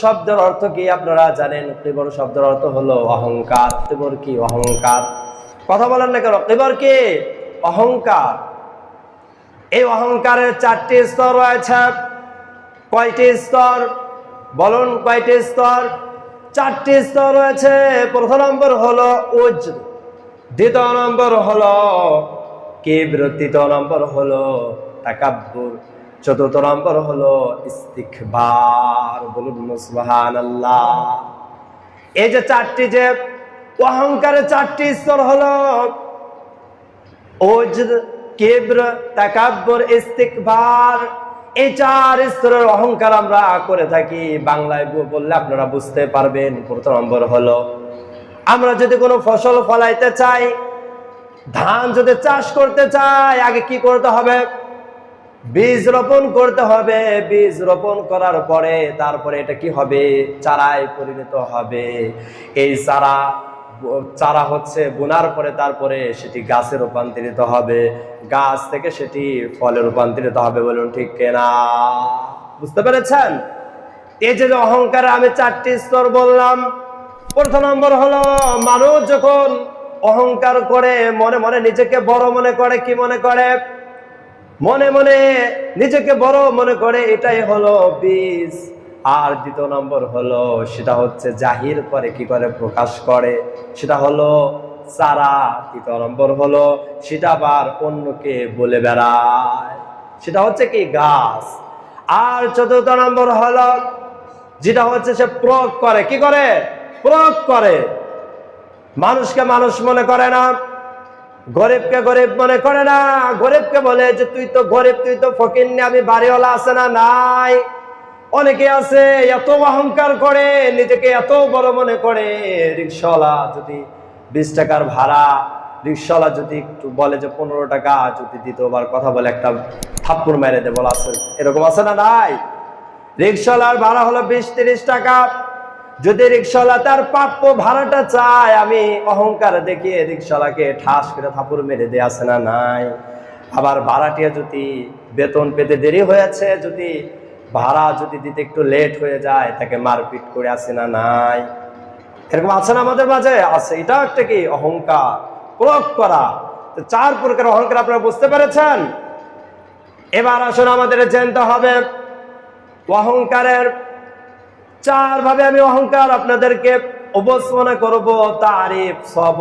শব্দের অর্থ কি আপনারা জানেন? কিবর শব্দের অর্থ হলো অহংকার। কিবর কি অহংকার? কথা বলেন না কেন? কিবর কি? অহংকার। এই অহংকারের চারটি স্তর রয়েছে। কয়টি স্তর? বলুন কয়টি স্তর? চারটি স্তর রয়েছে। প্রথম নম্বর হলো উজ দ্বিতীয় নম্বর হলো কিব্র। তৃতীয় নম্বর হলো তাকাব্বুর। চতুর্থ নম্বর হলো ইস্তিকবার। বলুন সুবহান আল্লাহ এই যে চারটি যে অহংকারের চারটি স্তর হলো ওজর কেব্র, তাকাব্বর, ইস্তিকবার, এই চার স্তরের অহংকার আমরা করে থাকি। বাংলায় বললে আপনারা বুঝতে পারবেন প্রথম নম্বর হলো, আমরা যদি কোনো ফসল ফলাইতে চাই, ধান যদি চাষ করতে চাই, আগে কি করতে হবে? বীজ রোপণ করতে হবে। বীজ রোপণ করার পরে তারপরে এটা কি হবে? চারায় পরিণত হবে। এই চারা চারা হচ্ছে বোনার পরে তারপরে সেটি গাছে রূপান্তরিত হবে। গাছ থেকে সেটি ফলে রূপান্তরিত হবে বলুন ঠিক কেনা? বুঝতে পেরেছেন? এই যে অহংকার আমি চারটি স্তর বললাম, প্রথম নম্বর হলো, মানুষ যখন অহংকার করে, মনে মনে নিজেকে বড় মনে করে, কি মনে করে? মনে মনে নিজেকে বড় মনে করে, এটাই হলো বীজ। আর দ্বিতীয় নম্বর হলো, সেটা হচ্ছে জাহির করে কি করে প্রকাশ করে, সেটা হলো চারা। তৃতীয় নম্বর হলো, সেটা আবার অন্যকে বলে বেড়ায়। সেটা হচ্ছে কি গাছ। আর চতুর্থ নম্বর হলো, যেটা হচ্ছে সে প্রয়োগ করে, কি করে? প্রয়োগ করে। মানুষকে মানুষ মনে করে না গরিবকে গরিব মনে করে না, গরিবকে বলে যে তুই তো গরিব, তুই তো ফকির নি, আমি বাড়িওয়ালা আছে না নাই? অনেকে আছে এত অহংকার করে, নিজেকে এত বড় মনে করে রিক্সাওয়ালা যদি বিশ টাকার ভাড়া রিক্সাওয়ালা যদি একটু বলে যে পনেরো টাকা যদি দ্বিতীয়বার কথা বলে, একটা থাপ্পুর মেরে দে বলা আছে এরকম আছে না নাই? রিক্সাওয়ালার ভাড়া হলো বিশ, তিরিশ টাকা যদি রিক্সাওয়ালা তার প্রাপ্য ভাড়াটা চায়, আমি অহংকার দেখিয়ে রিক্সাওয়ালাকে ঠাস করে থাপুর মেরে দিয়ে আসে না নাই? আবার ভাড়াটিয়া যদি বেতন পেতে দেরি হয়েছে, যদি ভাড়া যদি দিতে একটু লেট হয়ে যায়, তাকে মারপিট করে আসে না নাই? এরকম আছে না আমাদের মাঝে? আছে। এটা একটা কি? অহংকার। প্রয়োগ করা। চার প্রকার অহংকার আপনারা বুঝতে পেরেছেন? এবার আসলে আমাদের জানতে হবে। অহংকারের চার ভাবে আমি অহংকার আপনাদেরকে অবস্মনা করব, তারিফ সব।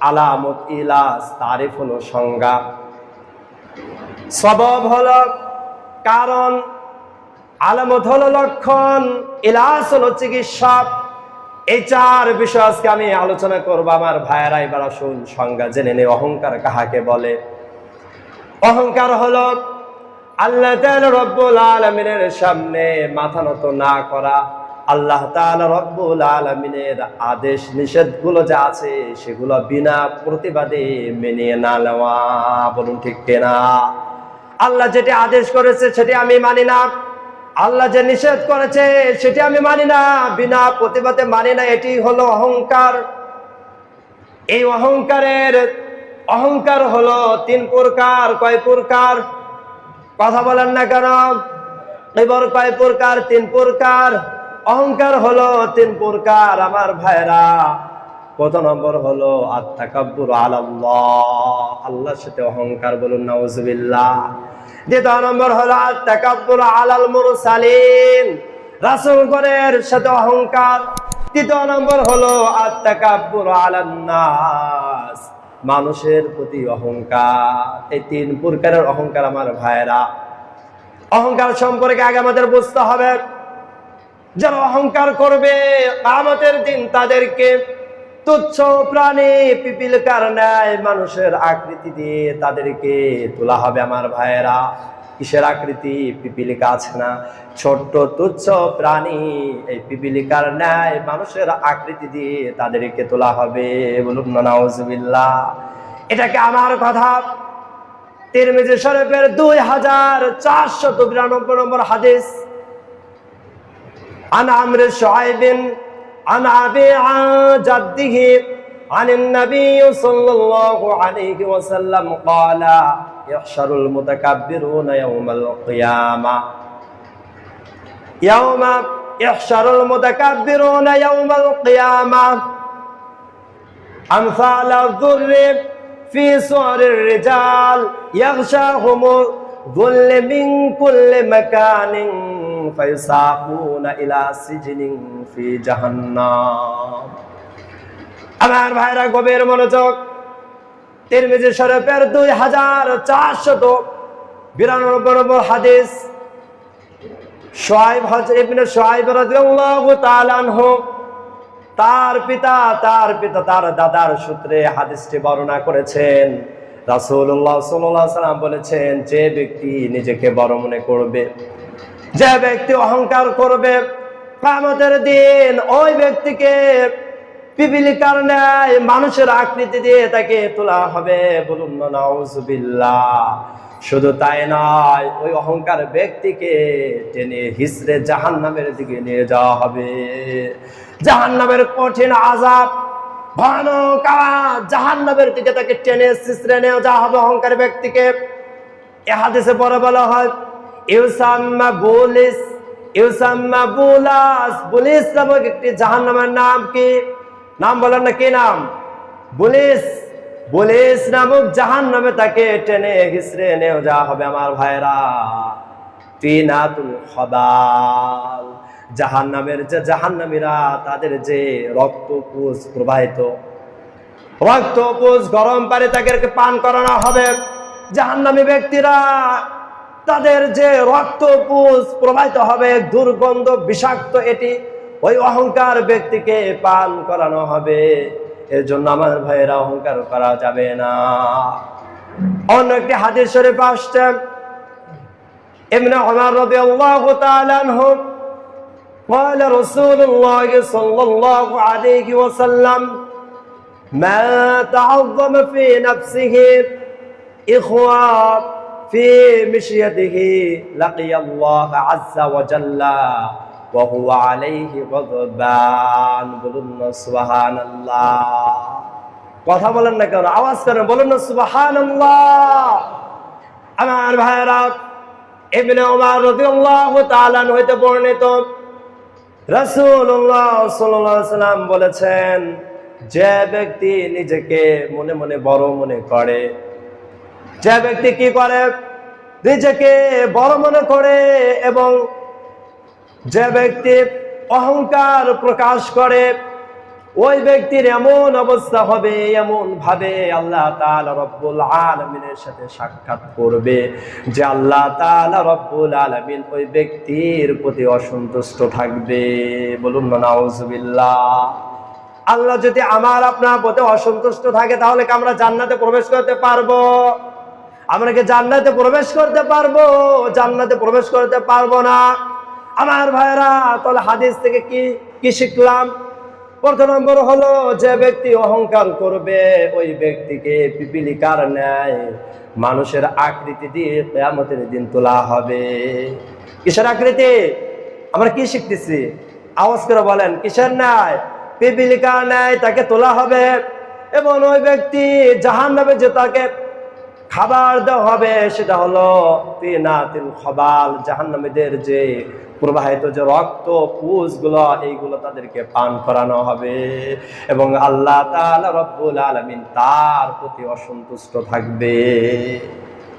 আলামত ইলাস তারিফ হলো সংজ্ঞা। সবব হলো কারণ, আলামত হলো লক্ষণ ইলাস হলো চিকিৎসা। এই চার বিষয় আজকে আমি আলোচনা করব। আমার ভাইয়েরা, এবার আসুন সংজ্ঞা জেনে নেই। অহংকার কাহাকে বলে? অহংকার হলো আল্লাহ রব্বুল আলামিনের সামনে মাথা নত না করা, আল্লাহ রব্বুল আলামিনের আদেশ নিষেধগুলো যা আছে সেগুলো বিনা প্রতিবাদে মেনে না নেওয়া। বলুন ঠিক কেনা? আল্লাহ যেটি আদেশ করেছে সেটি আমি মানি না। আল্লাহ যে নিষেধ করেছে সেটি আমি মানি না। বিনা প্রতিবাদে মানি না, এটি হলো অহংকার। এই অহংকারের, অহংকার হলো তিন প্রকার, কয় প্রকার? কথা বলেন না কেন? এবার কয় প্রকার? তিন প্রকার। অহংকার হলো তিন প্রকার, আমার ভাইরা কত নম্বর হলো? আত্মাকাব্বুর আল্লাহর সাথে অহংকার বলুন, নাউজুবিল্লাহ। দ্বিতীয় নম্বর হলো আত্মাকাব্বুর আলাল মুরসালিন। রাসূলগণের সাথে অহংকার। তৃতীয় নম্বর হলো আত্মাকাব্বুর আলান নাস। মানুষের প্রতি অহংকার। এই তিন প্রকারের অহংকার আমার ভাইয়েরা। অহংকার সম্পর্কে আগে আমাদের বুঝতে হবে। যারা অহংকার করবে, আমাদের দিন তাদেরকে তুচ্ছ প্রাণী, পিপিলকার ন্যায় মানুষের আকৃতি দিয়ে তাদেরকে তোলা হবে আমার ভাইয়েরা। কিসের আকৃতি পিপিলিকা আছে না ছোট্ট তুচ্ছ প্রাণী এই পিপিলিকার ন্যায় মানুষের আকৃতি দিয়ে তাদেরকে তোলা হবে বলুন নাউজুবিল্লাহ এটাকে আমার কথা তিরমিজি শরীফের দুই হাজার চারশত বিরানব্বই নম্বর হাদিস عن عمرو شعيب عن أبي عن جده عن النبي صلى الله عليه وسلم قال يحشر المتكبرون يوم القيامة يوم ইহশারুল মুতাকাব্বিরুনা ইয়াওমাল কিয়ামা আমসাল الذر في صور الرجال يغشاهم الظل من كل مكان فيساقون إلى سجن في جهنم আমার ভাইরা গভীর মনোযোগ তিরমিজি শরীফের দুই হাজার চারশত বিরানব্বই নম্বর হাদিস। সোয়াইব হজর ইবনে সোয়াইব রাদিয়াল্লাহু তাআলা আনহু, তার পিতা তার পিতা, তার দাদার সূত্রে হাদিসটি বর্ণনা করেছেন। রাসূলুল্লাহ সাল্লাল্লাহু আলাইহি সাল্লাম বলেছেন, যে ব্যক্তি নিজেকে বড় মনে করবে, যে ব্যক্তি অহংকার করবে, কিয়ামতের দিন ওই ব্যক্তিকে পিপিলিকার ন্যায় মানুষের আকৃতি দিয়ে তাকে তোলা হবে। বলুন নাউজুবিল্লাহ। শুধু তাই নয়, ওই অহংকার ব্যক্তিকে টেনে হিসড়ে জাহান নামের দিকে নিয়ে যাওয়া হবে। জাহান নামের কঠিন আজাব ভয়ানক আওয়াজ জাহান নামের দিকে তাকে টেনে হিসড়ে নিয়ে যাওয়া হবে অহংকার ব্যক্তিকে। এ হাদিসে পরে বলা হয়, ইউসাম্মা বুলিস, ইউসাম্মা বুলাস, বুলিস নামক একটি জাহান্নামের নাম কি? নাম বলেন না কি নাম? বলিস। বুলিস নামক জাহান্নামে তাকে টেনে হিসড়ে নিয়ে যা হবে আমার ভাইরা তিনাতুল খবাল জাহান্নামের যে জাহান্নামীরা, তাদের যে রক্ত রক্তপুষ প্রবাহিত রক্ত রক্তপুষ গরম পানি তাদেরকে পান করানো হবে। জাহান্নামী ব্যক্তিরা, তাদের যে রক্ত রক্তপুষ প্রবাহিত হবে, দুর্গন্ধ বিষাক্ত এটি ওই অহংকার ব্যক্তিকে পান করানো হবে এর জন্য আমার ভাইয়েরা অহংকার করা যাবে না অন্য একটি হাদিস শরীফ আসছে ابن عمر رضي الله تعالى عنه قال رسول الله صلى الله عليه وسلم ما تعظم في نفسه إخوة في مشيته لقي الله عز وجل وهو عليه غضبان বলুন সুবহান আল্লাহ কথা বলেন না কেন আওয়াজ করেন বলুন না সুবহান আল্লাহ আমার ভাইরা ইবনে ওমর রাদিয়াল্লাহু তাআলা হইতে বর্ণিত রাসূলুল্লাহ সাল্লাল্লাহু আলাইহি সাল্লাম বলেছেন যে ব্যক্তি নিজেকে মনে মনে বড় মনে করে যে ব্যক্তি কি করে নিজেকে বড় মনে করে এবং যে ব্যক্তি অহংকার প্রকাশ করে, ওই ব্যক্তির এমন অবস্থা হবে, এমন ভাবে আল্লাহ রব্বুল আলামিনের সাথে সাক্ষাৎ করবে যে আল্লাহ রব্বুল আলামিন ওই ব্যক্তির প্রতি অসন্তুষ্ট থাকবে। বলুন নাউজুবিল্লাহ। আল্লাহ যদি আমার আপনার প্রতি অসন্তুষ্ট থাকে, তাহলে কি আমরা জান্নাতে প্রবেশ করতে পারব? আমরা কি জান্নাতে প্রবেশ করতে পারব? জান্নাতে প্রবেশ করতে পারব না। আমার ভাইরা, তাহলে হাদিস থেকে কি কি শিখলাম? প্রথম নম্বর হলো, যে ব্যক্তি অহংকার করবে, ওই ব্যক্তিকে পিপিলিকার ন্যায় মানুষের আকৃতি দিয়ে কেয়ামতের দিন তোলা হবে। কিসের আকৃতি? আমরা কি শিখতেছি? আওয়াজ করে বলেন, কিসের ন্যায়? পিপিলিকার ন্যায় তাকে তোলা হবে এবং ওই ব্যক্তি জাহান নামে যে তাকে খাবার দেওয়া হবে, সেটা হলো তিনাতিল খবাল, জাহান্নামীদের যে প্রবাহিত যে রক্ত পুষগুলো এইগুলো তাদেরকে পান করানো হবে। এবং আল্লাহ রব্বুল আলামিন তার প্রতি অসন্তুষ্ট থাকবে।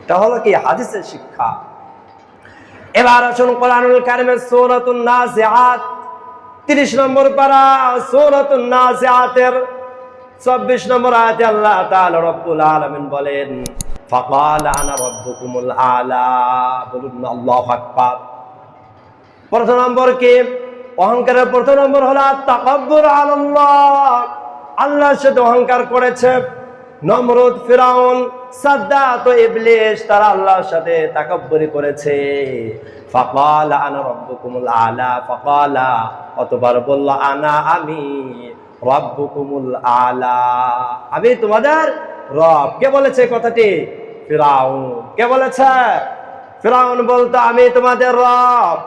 এটা হলো কি? হাদিসের শিক্ষা। এবার আসুন কোরআনুল কারিমের সূরাতুন নাজিআত। 30 নম্বর পারা, সূরাতুন নাজিআতের চব্বিশ নম্বর আয়াতে আল্লাহ তাআলা রব্বুল আলামিন বলেন, ফাকাল আনা রব্বুকুমুল আলা। বলুন, আল্লাহু আকবার। প্রথম নম্বর কে? অহংকারের প্রথম নম্বর হলো তাকাব্বুর আলাল্লাহ। আল্লাহর সাথে অহংকার করেছে। নমরুদ, ফিরাউন, সাদ্দাত ও ইবলিস, তারা আল্লাহর সাথে তাকাব্বুরি করেছে। ফাকাল আনা রব্বুকুমুল আলা, ফাকালা, অতবার বলল, আনা আমি রব্বুকুমুল আলা। আমি তোমাদের রব। কে বলেছে কথাটি? ফিরাউন। কে বলেছে? ফিরাউন বলতো, আমি তোমাদের রব।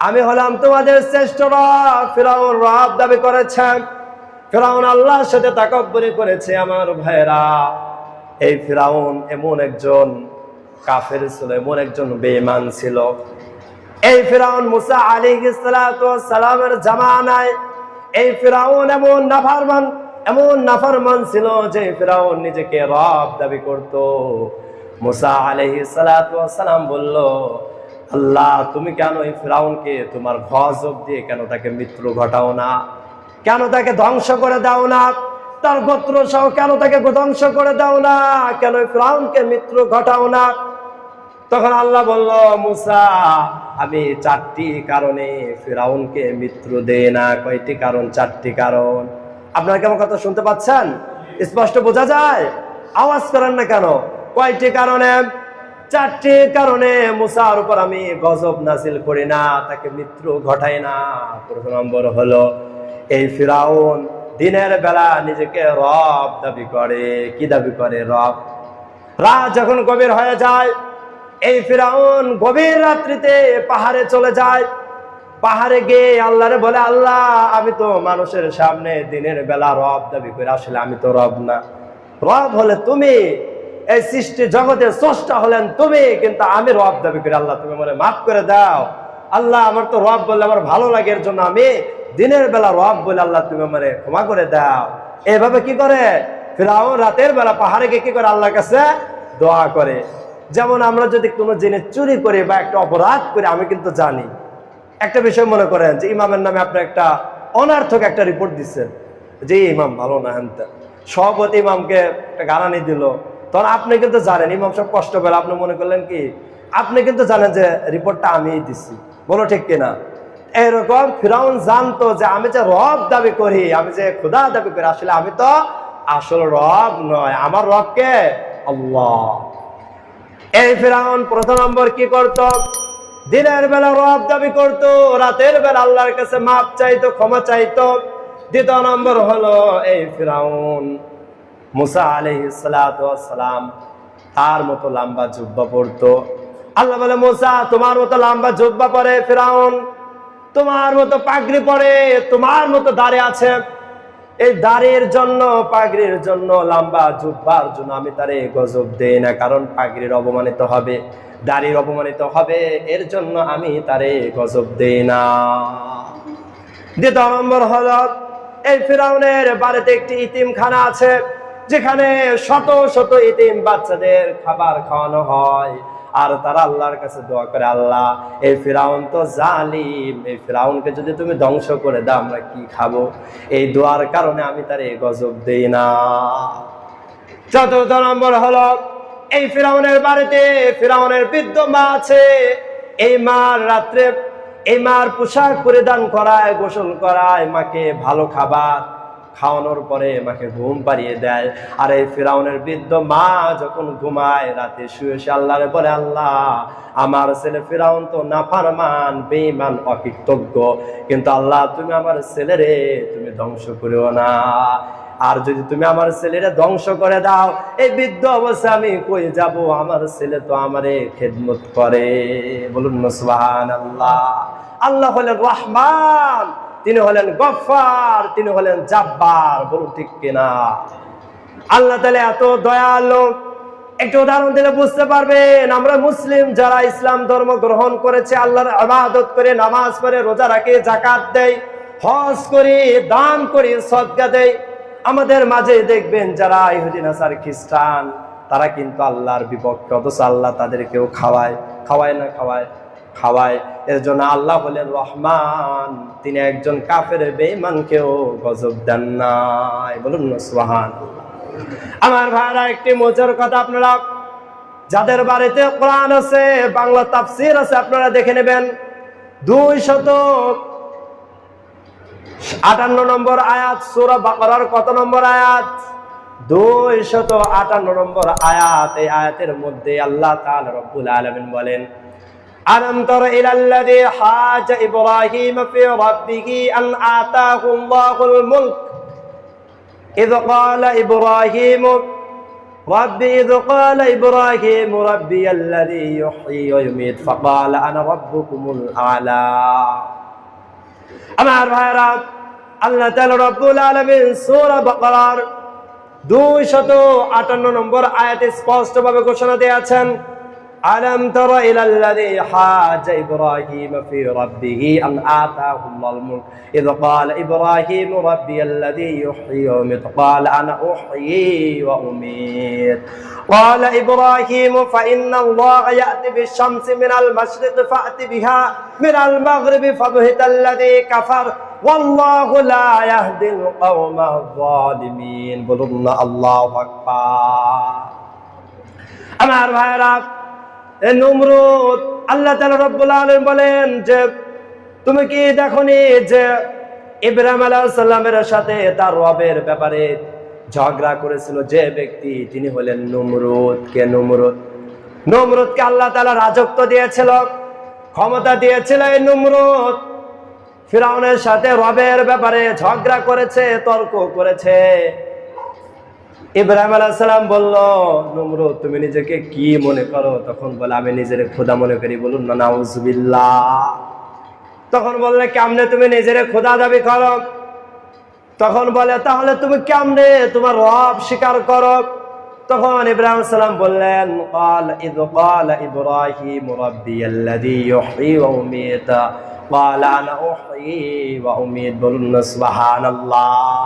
আমি হলাম তোমাদের শ্রেষ্ঠ রব ফিরাউন রব দাবি করেছে ফিরাউন আল্লাহর সাথে তাকব্বরি করেছে আমার ভাইরা এই ফিরাউন এমন একজন কাফের ছিল, এমন একজন বেঈমান ছিল। এই ফিরাউন মুসা আলী সালামের জামানায় এই ফিরাউন এমন নাফারমান এমন নাফারমান ছিল যে ফিরাউন নিজেকে রব দাবি করত। মুসা আলহি সালাম বলল আল্লাহ, তুমি কেন এই ফিরাউনকে তোমার গজব দিয়ে কেন তাকে মৃত্যু ঘটাও না? কেন তাকে ধ্বংস করে দাও না? তার গোত্র সহ কেন তাকে ধ্বংস করে দাও না? কেন ফিরাউনকে মৃত্যু ঘটাও না? তখন আল্লাহ বলল, মুসা, আমি চারটি কারণে ফিরাউনকে মৃত্যু দে না। কয়টি কারণ? চারটি কারণ। আপনারা কেমন কথা শুনতে পাচ্ছেন? স্পষ্ট বোঝা যায়? আওয়াজ করেন না কেন? কয়টি কারণে? চারটি কারণে মুসার উপর আমি গজব নাসিল করি না, তাকে মৃত্যু ঘটাই না। প্রথম নম্বর হলো, এই ফিরাউন দিনের বেলা নিজেকে রব দাবি করে। কি দাবি করে রব? রাত যখন গভীর হয়ে যায়, এই ফিরাউন গভীর রাত্রিতে পাহাড়ে চলে যায়। পাহাড়ে গিয়ে আল্লাহরে বলে, আল্লাহ, আমি তো মানুষের সামনে দিনের বেলা রব দাবি করে আসলে আমি তো রব না। রব হলে তুমি এই সৃষ্টি জগতের স্রষ্টা হলেন তুমি, কিন্তু আমি রব দাবি করি, আল্লাহ, তুমি মনে মাফ করে দাও। আল্লাহ, আমার তো রব বললে আমার ভালো লাগে, এর জন্য আমি দিনের বেলা রব বলে আল্লাহ, তুমি আমারে ক্ষমা করে দাও। এভাবে কি করে? ফিরাউন রাতের বেলা পাহাড়ে গিয়ে কি করে? আল্লাহর কাছে দোয়া করে। যেমন আমরা যদি কোনো জিনিস চুরি করি বা একটা অপরাধ করি, আমি কিন্তু জানি। একটা বিষয় মনে করেন যে ইমামের নামে আপনি একটা অনার্থক একটা রিপোর্ট দিচ্ছেন যে ইমাম ভালো না, হ্যান সভাপতি ইমামকে একটা গালানি দিল। তখন আপনি কিন্তু জানেন, ইমাম সব কষ্ট পেলে আপনি মনে করলেন কি, আপনি কিন্তু জানেন যে রিপোর্টটা আমিই দিচ্ছি বলো ঠিক কিনা? এরকম ফিরাউন জানতো যে আমি যে রব দাবি করি, আমি যে খুদা দাবি করি, আসলে আমি তো আসল রব নয়, আমার রবকে আল্লাহ। এই ফিরাউন প্রথম নম্বর কি করত? দিনের বেলা রব দাবি করত, রাতের বেলা আল্লাহর কাছে মাপ চাইতো, ক্ষমা চাইতো। দ্বিতীয় নম্বর হলো এই ফিরাউন। মুসা আলহিসাম তার মতো লম্বা জুব্বা পড়তো আল্লাহ বলে, মুসা, তোমার মতো লম্বা জুব্বা পরে ফেরাউন, তোমার মতো পাগড়ি পরে, তোমার মতো দাঁড়ে আছে। এই দাড়ির জন্য, পাগড়ির জন্য লম্বা জুব্বার জন্য আমি তারে গজব দেই না, কারণ পাগড়ির অপমানিত হবে, দাঁড়ির অপমানিত হবে, এর জন্য আমি তারে গজব দেই না। দ্বিতীয় নম্বর হল, এই ফিরাউনের বাড়িতে একটি ইতিমখানা আছে। যেখানে শত শত ইতিম বাচ্চাদের খাবার খাওয়ানো হয়। আর তারা আল্লাহর কাছে দোয়া করে, আল্লাহ এই ফিরাউন তো জালিম এই ফিরাউনকে যদি তুমি ধ্বংস করে দাও, আমরা কি খাব? এই দোয়ার কারণে আমি তার এই গজব দেই না। চতুর্থ নম্বর হলো, এই ফিরাউনের বাড়িতে ফিরাউনের বৃদ্ধ মা আছে। এই মার রাত্রে, এই মার পোশাক পরিধান করায়, গোসল করায়, মাকে ভালো খাবার খাওয়ানোর পরে মাকে ঘুম পাড়িয়ে দেয়। আর এই ফিরাউনের বৃদ্ধ মা যখন ঘুমায়, রাতে শুয়ে সে আল্লাহরে বলে, আল্লাহ, আমার ছেলে ফিরাউন তো নাফারমান, বেঈমান, অকৃতজ্ঞ। কিন্তু আল্লাহ, তুমি আমার ছেলেরে, তুমি ধ্বংস করিও না। আর যদি তুমি আমার ছেলেরে ধ্বংস করে দাও, এই বৃদ্ধ অবস্থায় আমি কই যাব? আমার ছেলে তো আমারে খেদমত করে। বলুন সুবহান আল্লাহ আল্লাহ হলেন রহমান। তিনি হলেন গফার তিনি হলেন জাব্বার, বলুন ঠিক কিনা। আল্লাহ তালে এত দয়ালু। একটু উদাহরণ দিলে বুঝতে পারবেন, আমরা মুসলিম যারা ইসলাম ধর্ম গ্রহণ করেছে, আল্লাহর আবাদত করে নামাজ পড়ে, রোজা রাখে জাকাত দেয়, হজ করি, দান করি, সদকা দেয় আমাদের মাঝে দেখবেন যারা ইহুদিন আসার খ্রিস্টান, তারা কিন্তু আল্লাহর বিপক্ষে, অথচ আল্লাহ তাদেরকেও খাওয়ায় খাওয়ায় না খাওয়ায়। খাওয়ায়। এর জন্য আল্লাহ হলেন রহমান, তিনি একজন কাফের বেঈমানকেও গজব দেন নাই। বলুন না সুবহান আমার ভাইরা, একটি মজার কথা আপনারা, যাদের বাড়িতে কোরআন আছে, বাংলা তাফসির আছে, আপনারা দেখে নেবেন, দুই শত আটান্ন নম্বর আয়াত, সুরা বাকরার কত নম্বর আয়াত? দুই শত আটান্ন নম্বর আয়াত, এই আয়াতের মধ্যে আল্লাহ তাল রব্বুল আলামিন বলেন ألم تر إلى الذي حاج إبراهيم في ربه أن آتاه الله الملك إذ قال إبراهيم ربي إذ قال إبراهيم ربي الذي يحيي ويميت فقال أنا ربكم الأعلى আমার ভাইরা আল্লাহ তাআলা রব্বুল আলামিন সূরা বাকারার 258 নম্বর আয়াতে স্পষ্টভাবে ঘোষণা দিয়েছেন ألم تر إلى الذي حاج إبراهيم في ربه أن آتاه الله الملك إذ قال إبراهيم ربي الذي يحيي ويميت قال أنا أحيي وأميت قال إبراهيم فإن الله يأتي بالشمس من المشرق فأت بها من المغرب فبهت الذي كفر والله لا يهدي القوم الظالمين بلغنا الله أكبر আমার ভাইরা এ নমরুদ, আল্লাহ তাআলা রব্বুল আলামিন বলেন যে, তুমি কি দেখনি যে ইব্রাহিম আলাইহিস সালামের সাথে তার রবের ব্যাপারে ঝগড়া করেছিল? যে ব্যক্তি, তিনি হলেন নমরুদ। কে নমরুদ? নমরুদকে আল্লাহ তাআলা রাজত্ব দিয়েছিল, ক্ষমতা দিয়েছিল এই নমরুদ। ফিরাউনের সাথে রবের ব্যাপারে ঝগড়া করেছে, তর্ক করেছে। ইব্রাহিম আলাইসালাম বলল নমরুদ তুমি নিজেকে কি মনে করো তখন বলে আমি নিজের খোদা মনে করি বলুন না নাউজুবিল্লাহ তখন বললে কেমনে তুমি নিজের খোদা দাবি করো তখন বলে তাহলে তুমি কেমনে তোমার রব স্বীকার করো তখন ইব্রাহিম সালাম বললেন قال اذ قال ابراهيم ربي الذي يحيي ويميت قال انا احيي واميت বলুন না সুবহানাল্লাহ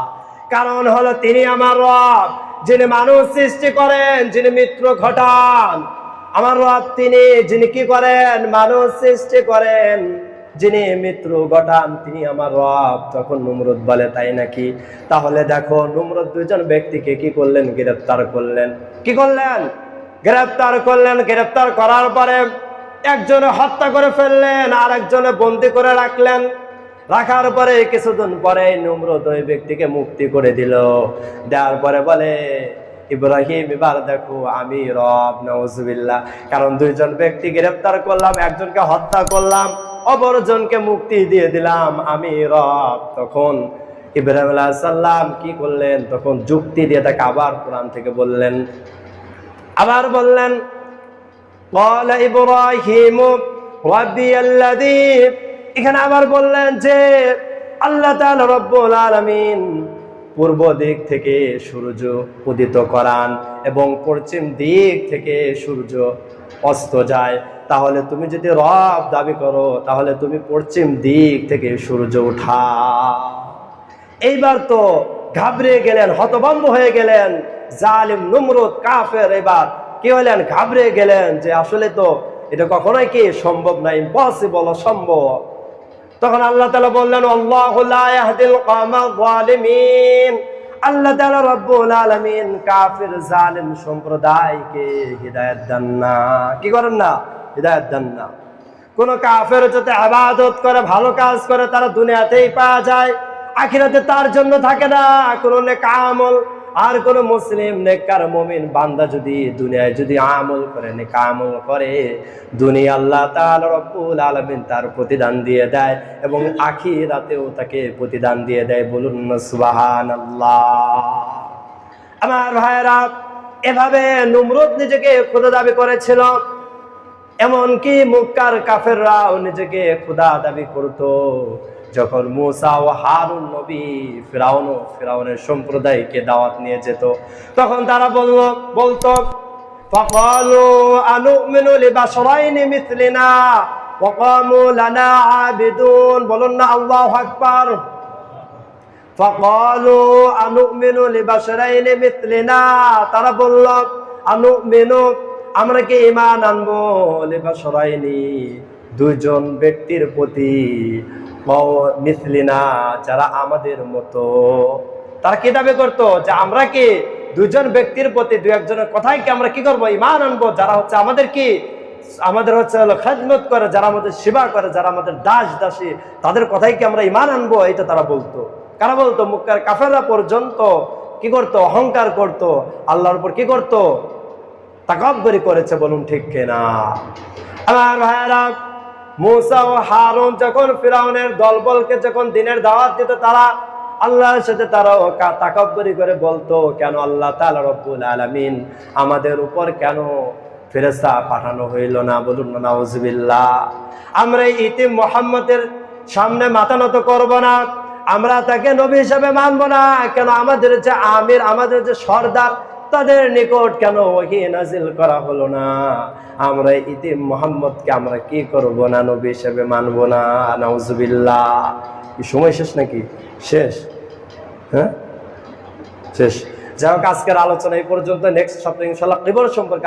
কারণ হলো তিনি আমার রব যিনি মানুষ সৃষ্টি করেন, যিনি মৃত্যু ঘটান, আমার রব তিনি, যিনি কি করেন? মানুষ সৃষ্টি করেন। যিনি মৃত্যু ঘটান, তিনি আমার রব। তখন নুমরুদ বলে, তাই নাকি? তাহলে দেখো, নুমরুদ দুজন ব্যক্তিকে কি করলেন? গ্রেফতার করলেন। কি করলেন? গ্রেফতার করলেন। গ্রেফতার করার পরে একজনে হত্যা করে ফেললেন আর একজনে বন্দি করে রাখলেন। রাখার পরে কিছুদিন পরে নমরুদ ওই ব্যক্তিকে মুক্তি করে দিল দেওয়ার পরে বলে ইব্রাহিম এবার দেখো আমি রব নওজুবিল্লাহ কারণ দুইজন ব্যক্তি গ্রেফতার করলাম একজনকে হত্যা করলাম অপরজনকে মুক্তি দিয়ে দিলাম আমি রব তখন ইব্রাহিম আলাহ সাল্লাম কি করলেন তখন যুক্তি দিয়ে তাকে আবার কোরআন থেকে বললেন আবার বললেন قال إبراهيم ربي الذي এখানে আবার বললেন যে, আল্লাহ রব্বুল আলামিন পূর্ব দিক থেকে সূর্য উদিত করান এবং পশ্চিম দিক থেকে সূর্য অস্ত যায়। তাহলে তুমি যদি রব দাবি করো, তাহলে তুমি পশ্চিম দিক থেকে সূর্য উঠা এইবার তো ঘাবড়ে গেলেন, হতভম্ব হয়ে গেলেন, জালিম, নুমরুদ, কাফের এবার কি হলেন? ঘাবড়ে গেলেন যে, আসলে তো এটা কখনোই কি সম্ভব না ইম্পসিবল অসম্ভব। তখন আল্লাহ তাআলা বললেন, আল্লাহু লা ইয়াহদিল আল্লাহ তাআলা রব্বুল আলামিন কাফির জালিম সম্প্রদায়কে হিদায়াত দেন না। কি করেন না? হিদায়াত দেন না। কোন কাফের যদি আবাদত করে, ভালো কাজ করে, তারা দুনিয়াতেই পাওয়া যায়, আখিরাতে তার জন্য থাকে না। কোন নেক আমল আর কোন মুসলিম নেককার মমিন বান্দা যদি দুনিয়ায় যদি আমল করে, নেক আমল করে, দুনিয়া আল্লাহ তাআলা রব্বুল আলামিন তার প্রতিদান দিয়ে দেয় এবং আখিরাতেও তাকে প্রতিদান দিয়ে দেয় বলুন না সুবহানাল্লাহ। আমার ভাইরা এভাবে নুমরুদ নিজেকে খোদা দাবি করেছিল, এমনকি মুক্কার কাফেররাও নিজেকে খুদা দাবি করত। যখন মুসা ও হারুন নবী ফিরাউন ও ফিরাউনের সম্প্রদায়কে দাওয়াত নিয়ে যেত তখন তারা বলল বলতো فقالوا أنؤمن لبشرين مثلنا وقاموا لنا عابدون বলুন না আল্লাহু আকবার فقالوا أنؤمن لبشرين مثلنا তারা বলল أنؤمن আমরা কি ইমান আনবো লেবা সরাইনি দুইজন ব্যক্তির প্রতি মিসলিনা যারা আমাদের মতো। তারা কি দাবি করতো? যে আমরা কি দুজন ব্যক্তির প্রতি দু একজনের কথাই কি আমরা কি করব? ইমান আনব? যারা হচ্ছে আমাদের কি? আমাদের হচ্ছে হলো খেদমত করে, যারা আমাদের সেবা করে, যারা আমাদের দাস দাসী, তাদের কথাই কি আমরা ইমান আনব? এটা তারা বলতো। কারা বলতো? মুক্কার কাফেররা পর্যন্ত কি করতো? অহংকার করতো। আল্লাহর উপর কি করতো? তাকাব্বরি করেছে বলুন ঠিক কিনা? আমার ভাইয়েরা মুসা ও হারুন যখন ফিরাউনের দলবলকে যখন দিনের দাওয়াত দিত, তারা আল্লাহর সাথে তারাও তাকাব্বরি করে বলতো, কেন আল্লাহ তাআলা রব্বুল আলামিন আমাদের উপর কেন ফেরেশতা পাঠানো হইল না? বলুন না নাউজুবিল্লাহ, আমরা ইতিম মোহাম্মদের সামনে মাথা নত করব না। আমরা তাকে নবী হিসাবে মানব না। কেন আমাদের যে আমির, আমাদের যে সর্দার তাদের নিকট কেন ওহি নাজিল করা হলো না? আমরা ইতিম মোহাম্মদকে আমরা কি করব না? নবী হিসেবে মানব না। নাউজুবিল্লাহ। সময় শেষ নাকি? শেষ। হ্যাঁ? শেষ। যাই হোক, আজকের আলোচনা এই পর্যন্ত। নেক্সট সপ্তাহে ইনশাল্লাহ কিবর সম্পর্কে